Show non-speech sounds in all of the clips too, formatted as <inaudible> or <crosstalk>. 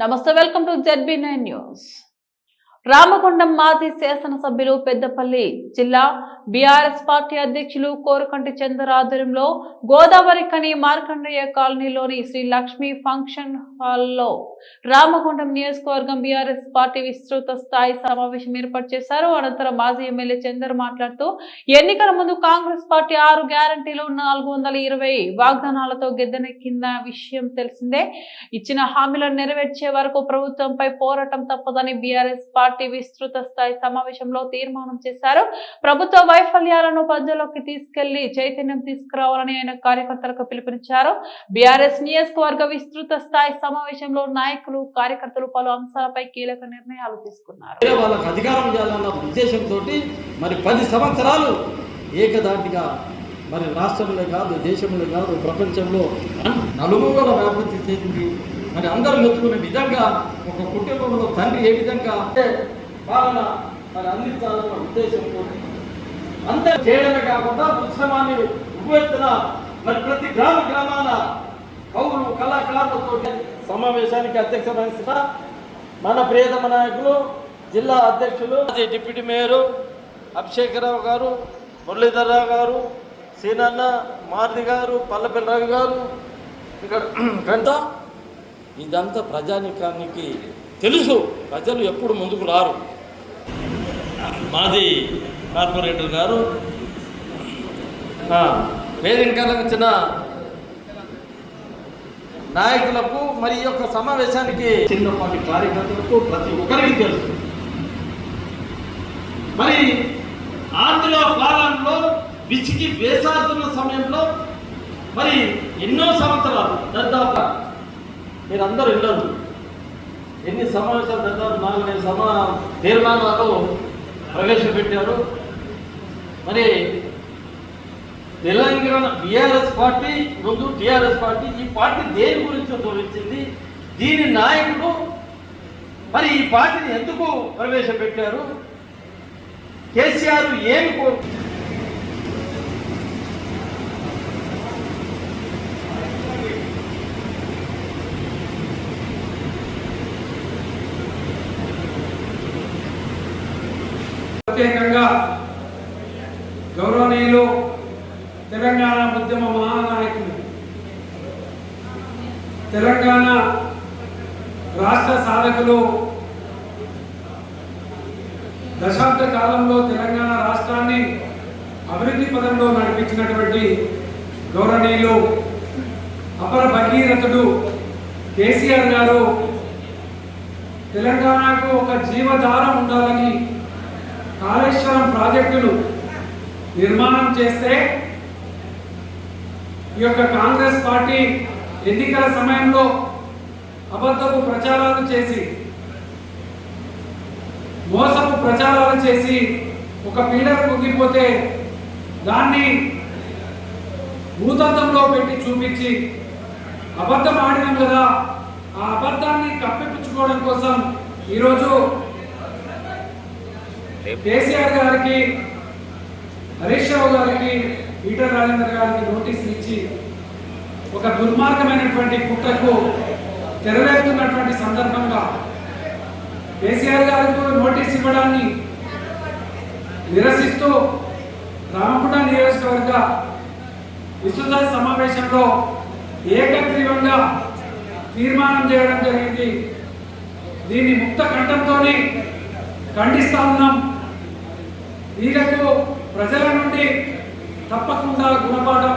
నమస్తే welcome to ZB nine news Ramagundam మాజీ శాసనసభ్యులు పెద్దపల్లి జిల్లా బీఆర్ఎస్ పార్టీ అధ్యక్షులు కోరకంటి చందర్ ఆధ్వర్యంలో గోదావరి కని మార్కండేయ కాలనీలోని శ్రీ లక్ష్మి ఫంక్షన్ హాల్లో రామకొండం నియోజకవర్గం బీఆర్ఎస్ పార్టీ విస్తృత స్థాయి సమావేశం ఏర్పాటు చేశారు. అనంతరం మాజీ ఎమ్మెల్యే చందర్ మాట్లాడుతూ ఎన్నికల ముందు కాంగ్రెస్ పార్టీ ఆరు గ్యారంటీలు నాలుగు వందల ఇరవై వాగ్దానాలతో గెద్దెనెక్కిన విషయం తెలిసిందే. ఇచ్చిన హామీలను నెరవేర్చే వరకు ప్రభుత్వంపై పోరాటం తప్పదని బీఆర్ఎస్ పార్టీ పార్టీ విస్తృత స్థాయి సమావేశంలో తీర్మానం చేశారు. ప్రభుత్వ వైఫల్యాలను ప్రజల్లోకి తీసుకెళ్ళి చైతన్యం తీసుకురావాలని ఆయన కార్యకర్తలకు పిలుపునిచ్చారు. బీఆర్ఎస్ నియోజకవర్గ విస్తృత స్థాయి సమావేశంలో నాయకులు కార్యకర్తలు పలు అంశాలపై కీలక నిర్ణయాలు తీసుకున్నారు. మరి పది సంవత్సరాలు ఏకదాటిగా మరి రాష్ట్రంలో కాదు దేశంలో కాదు ప్రపంచంలో అన్- నలుమూలల అభివృద్ధి చేసింది మరి అందరూ మెచ్చుకునే విధంగా ఒక కుటుంబంలో తండ్రి ఏ విధంగా అంటే పాలన మరి అందించాలన్న ఉద్దేశంతో అంతే చేయడమే కాకుండా ఉత్సవాన్ని ఉపయోగిస్తున్న మరి ప్రతి గ్రామ గ్రామాల కౌలు కళాకారులతో సమావేశానికి అధ్యక్ష వహిస్తున్న మన ప్రియతమ నాయకులు జిల్లా అధ్యక్షులు డిప్యూటీ మేయరు అభిషేకరావు గారు మురళీధరరావు గారు సీనన్న మారుతి గారు పల్లెపల్లి గారు ఇక్కడ <clears throat> గంట ఇదంతా ప్రజానికానికి తెలుసు. ప్రజలు ఎప్పుడు ముందుకు రారు. మాజీ కార్పొరేటర్ గారు ఆ, వేదిక వచ్చిన నాయకులకు మరి ఈ యొక్క సమావేశానికి చిన్నపాటి కార్యకర్తలకు ప్రతి ఒక్కరికి తెలుసు. మరి ఆంధ్ర పాలనలో విసిగి వేసాడుతున్న సమయంలో మరి ఎన్నో సంవత్సరాలు దాదాపు మీరందరూ వెళ్ళరు ఎన్ని సమావేశాలు దాదాపు నాలుగైదు సమా తీర్మానాలు ప్రవేశపెట్టారు. మరి తెలంగాణ బీఆర్ఎస్ పార్టీ ముందు టీఆర్ఎస్ పార్టీ ఈ పార్టీ దేని గురించి తోలించింది దీని నాయకుడు మరి ఈ పార్టీని ఎందుకు ప్రవేశపెట్టారు? కేసీఆర్ ఏమి ప్రత్యేకంగా గౌరవనీయులు తెలంగాణ ఉద్యమ మహానాయకులు తెలంగాణ రాష్ట్ర సాధకులు దశాబ్ద కాలంలో తెలంగాణ రాష్ట్రాన్ని అభివృద్ధి పదంలో నడిపించినటువంటి గౌరవనీయులు అపర భగీరథుడు కేసీఆర్ గారు తెలంగాణకు ఒక జీవధారం ఉండాలని కాళేశ్వరం ప్రాజెక్టును నిర్మాణం చేస్తే ఈ యొక్క కాంగ్రెస్ పార్టీ ఎన్నికల సమయంలో అబద్ధపు ప్రచారాలు చేసి మోసపు ప్రచారాలు చేసి ఒక పీడర్ కుంగిపోతే దాన్ని భూతంతంలో పెట్టి చూపించి అబద్ధం ఆడినాం కదా ఆ అబద్ధాన్ని కప్పిపుచ్చుకోవడం కోసం ఈరోజు కేసీఆర్ గారికి హరీష్ రావు గారికి ఈటర్ రాజేందర్ గారికి నోటీసులు ఇచ్చి ఒక దుర్మార్గమైనటువంటి కుట్రకు తెరవేరుతున్నటువంటి సందర్భంగా కేసీఆర్ గారికి నోటీస్ ఇవ్వడాన్ని నిరసిస్తూ రామగుండ నియోజకవర్గ విస్తృత సమావేశంలో ఏకగ్రీవంగా తీర్మానం చేయడం జరిగింది. దీన్ని ముక్త కంఠంతోనే ఖండిస్తా ఉన్నాం. వీళ్ళకు ప్రజల నుండి తప్పకుండా గుణపాఠం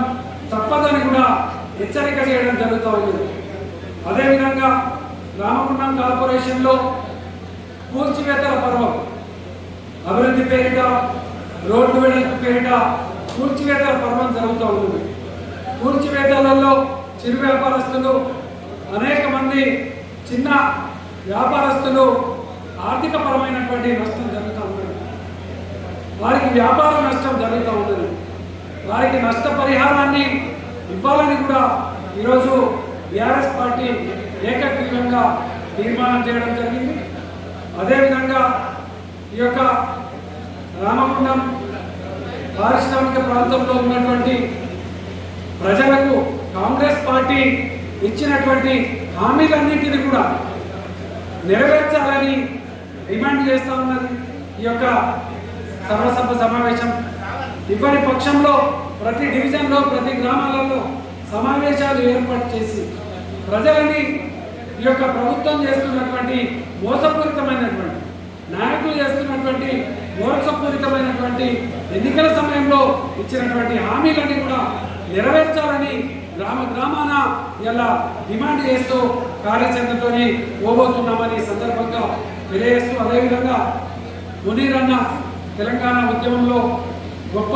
తప్పదని కూడా హెచ్చరిక చేయడం జరుగుతూ ఉంది అదేవిధంగా రామగుండం కార్పొరేషన్లో కూల్చివేతల పర్వం అభివృద్ధి పేరిట రోడ్డు వెడల్పు పేరిట కూల్చివేతల పర్వం జరుగుతూ ఉంటుంది కూల్చివేతలలో చిరు వ్యాపారస్తులు అనేక మంది చిన్న వ్యాపారస్తులు ఆర్థికపరమైనటువంటి నష్టం జరుగుతుంది వారికి వ్యాపార నష్టం జరుగుతూ ఉన్నది. వారికి నష్టపరిహారాన్ని ఇవ్వాలని కూడా ఈరోజు బీఆర్ఎస్ పార్టీ ఏకగ్రీవంగా తీర్మానం చేయడం జరిగింది. అదేవిధంగా ఈ యొక్క రామగుండం పారిశ్రామిక ప్రాంతంలో ఉన్నటువంటి ప్రజలకు కాంగ్రెస్ పార్టీ ఇచ్చినటువంటి హామీలన్నింటినీ కూడా నెరవేర్చాలని డిమాండ్ చేస్తూ ఉన్నది. ఈ యొక్క సర్వసభ సమావేశం. ఇవ్వని పక్షంలో ప్రతి డివిజన్లో ప్రతి గ్రామాలలో సమావేశాలు ఏర్పాటు చేసి ప్రజలని ఈ యొక్క ప్రభుత్వం చేస్తున్నటువంటి మోసపూరితమైనటువంటి నాయకులు చేస్తున్నటువంటి మోసపూరితమైనటువంటి ఎన్నికల సమయంలో ఇచ్చినటువంటి హామీలని కూడా నెరవేర్చాలని గ్రామ గ్రామాన ఇలా డిమాండ్ చేస్తూ కార్యాచరణతోని పోబోతున్నామని సందర్భంగా తెలియజేస్తూ అదేవిధంగా మునీరన్న తెలంగాణ ఉద్యమంలో గొప్ప